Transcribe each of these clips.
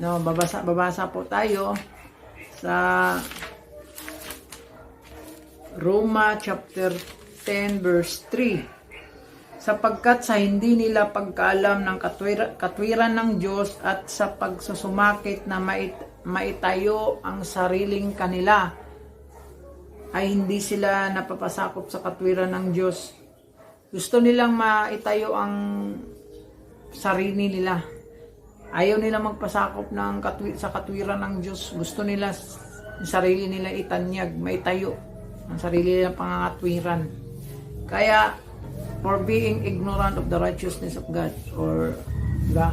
No, babasa babasa po tayo sa Roma chapter 10 verse 3. Sapagkat sa hindi nila pagkaalam ng katwira, katwiran ng Diyos at sa pagsusumakit na mait, maitayo ang sariling kanila ay hindi sila napapasakop sa katwiran ng Diyos. Gusto nilang maitayo ang sarili nila. Ayaw nila magpasakop ng katwi, sa katwiran ng Diyos. Gusto nila sarili nila itanyag, maitayo ang sarili nilang pangangatwiran. Kaya, for being ignorant of the righteousness of God, or, diba,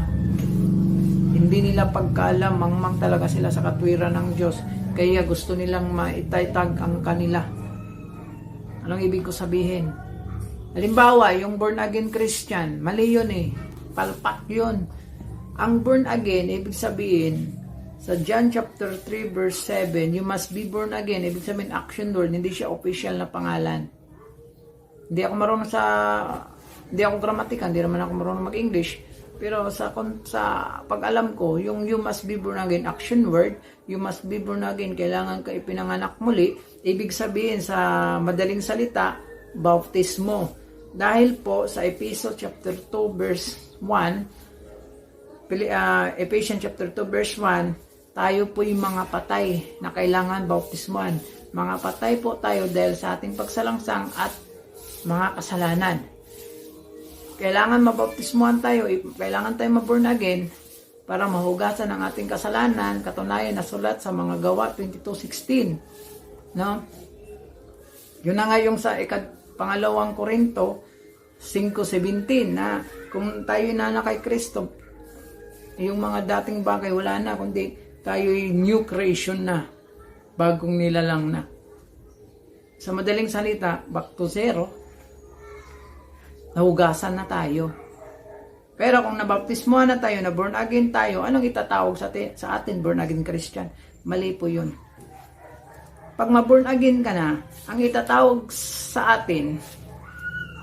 hindi nila pagkaalam, mangmang talaga sila sa katwiran ng Diyos. Kaya gusto nilang maitaytag ang kanila. Anong ibig ko sabihin? Halimbawa, yung born again Christian, mali yun eh. Palpak yun. Ang born again, ibig sabihin, sa John chapter 3 verse 7, you must be born again. Ibig sabihin, action word, hindi siya official na pangalan. Hindi ako marunong sa, hindi ako gramatikan, hindi naman ako marunong mag-English. Pero sa, sa pag-alam ko, yung you must be born again, action word, you must be born again, kailangan ka ipinanganak muli. Ibig sabihin sa madaling salita, bautismo. Dahil po sa Ephesians chapter 2 verse 1, Ah, Ephesians chapter 2 verse 1, tayo po yung mga patay na kailangan bautismuhan. Mga patay po tayo dahil sa ating pagsalangsang at mga kasalanan. Kailangan mabautismuhan tayo, i- kailangan tayo maborn again para mahugasan ang ating kasalanan, katunayan na sulat sa mga gawa 22.16. No? Yun na nga yung sa ikad, pangalawang Korinto 5.17 na kung tayo na na kay Kristo, yung mga dating bagay wala na, kundi tayo new creation na, bagong nilalang na. Sa madaling salita, back to zero, nahugasan na tayo. Pero kung nabaptismuhan na tayo, na born again tayo, anong itatawag sa, atin, sa atin, born again Christian? Mali po yun. Pag ma-born again ka na, ang itatawag sa atin,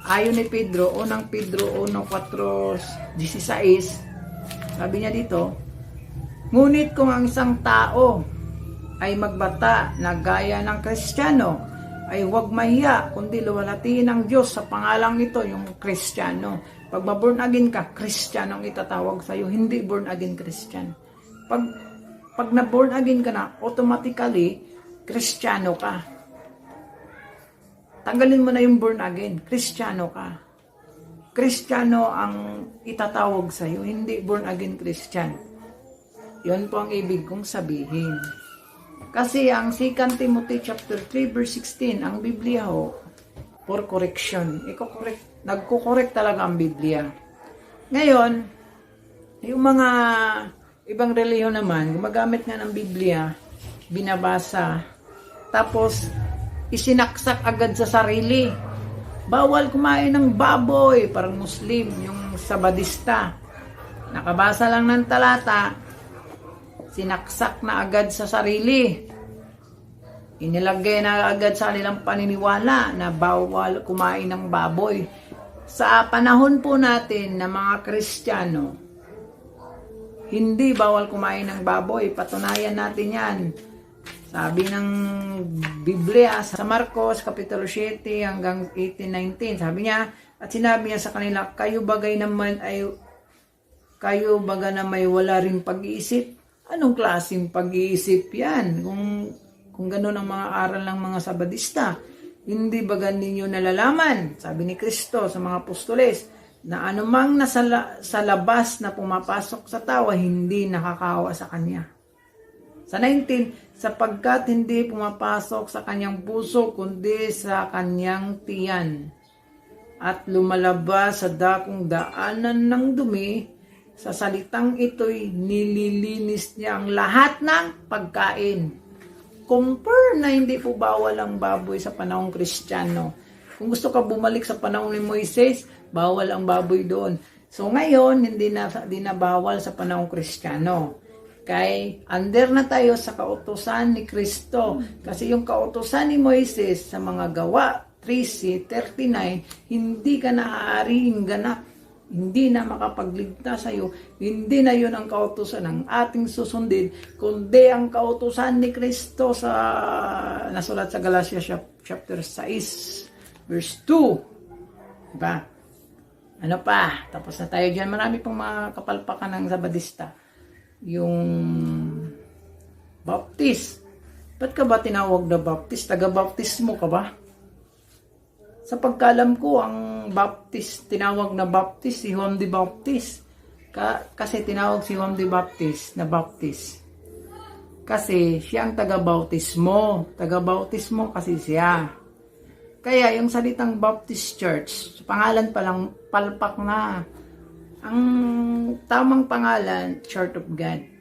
ayon ni Pedro, unang Pedro 1.4.16, sabi niya dito, Ngunit kung ang isang tao ay magbata na gaya ng Kristiyano, ay huwag mahiya, kundi luwalhatiin ng Diyos sa pangalang ito, yung Kristiyano. Pag ma-born again ka, Kristiyano ang itatawag sa'yo, hindi born again Christian. Pag, pag na-born again ka na, automatically, Kristiyano ka. Tanggalin mo na yung born again, Kristiyano ka. Kristiyano ang itatawag sa'yo, hindi born again Christian. Yon po ang ibig kong sabihin. Kasi ang 2 Timothy chapter 3 verse 16, ang Biblia ho, for correction. Iko-correct, nagko-correct talaga ang Biblia. Ngayon, yung mga ibang reliyon naman, gumagamit nga ng Biblia, binabasa, tapos isinaksak agad sa sarili. Bawal kumain ng baboy, parang Muslim, yung sabadista. Nakabasa lang ng talata, sinaksak na agad sa sarili. Inilagay na agad sa kanilang paniniwala na bawal kumain ng baboy. Sa panahon po natin na mga Kristiyano, hindi bawal kumain ng baboy. Patunayan natin yan. Sabi ng Biblia sa Marcos, Kapitulo 7 hanggang 18-19, sabi niya, at sinabi niya sa kanila, kayo bagay naman ay, kayo baga na may wala rin pag-iisip. Anong klaseng pag-iisip yan? Kung, kung gano'n ang mga aral ng mga sabadista, hindi baga ninyo nalalaman, sabi ni Kristo sa mga apostoles, na anumang nasa la- sa labas na pumapasok sa tao, hindi nakakawa sa kanya. Sa 19, sapagkat hindi pumapasok sa kanyang puso, kundi sa kanyang tiyan. At lumalabas sa dakong daanan ng dumi, sa salitang ito'y nililinis niya ang lahat ng pagkain. Compare na hindi po bawal ang baboy sa panahong kristyano. Kung gusto ka bumalik sa panahon ni Moises, bawal ang baboy doon. So ngayon, hindi na, hindi na bawal sa panahong kristyano. Kay under na tayo sa kautusan ni Kristo. Kasi yung kautusan ni Moises sa mga gawa 3C39, hindi ka naaaring ganap hindi na makapagligtas sa iyo, hindi na yun ang kautusan ng ating susundin, kundi ang kautusan ni Kristo sa nasulat sa Galatia chap- chapter 6, verse 2. Diba? Ano pa? Tapos na tayo dyan. Marami pang mga kapalpakan ng Sabadista. Yung Baptist. Ba't ka ba tinawag na Baptist? Taga-baptismo ka ba? Sa pagkalam ko, ang Baptist, tinawag na Baptist, si Juan de Baptist. Ka, kasi tinawag si Juan de Baptist na Baptist. Kasi siya ang taga-bautismo. Taga-bautismo kasi siya. Kaya yung salitang Baptist Church, pangalan pa lang palpak na. Ang tamang pangalan, Church of God.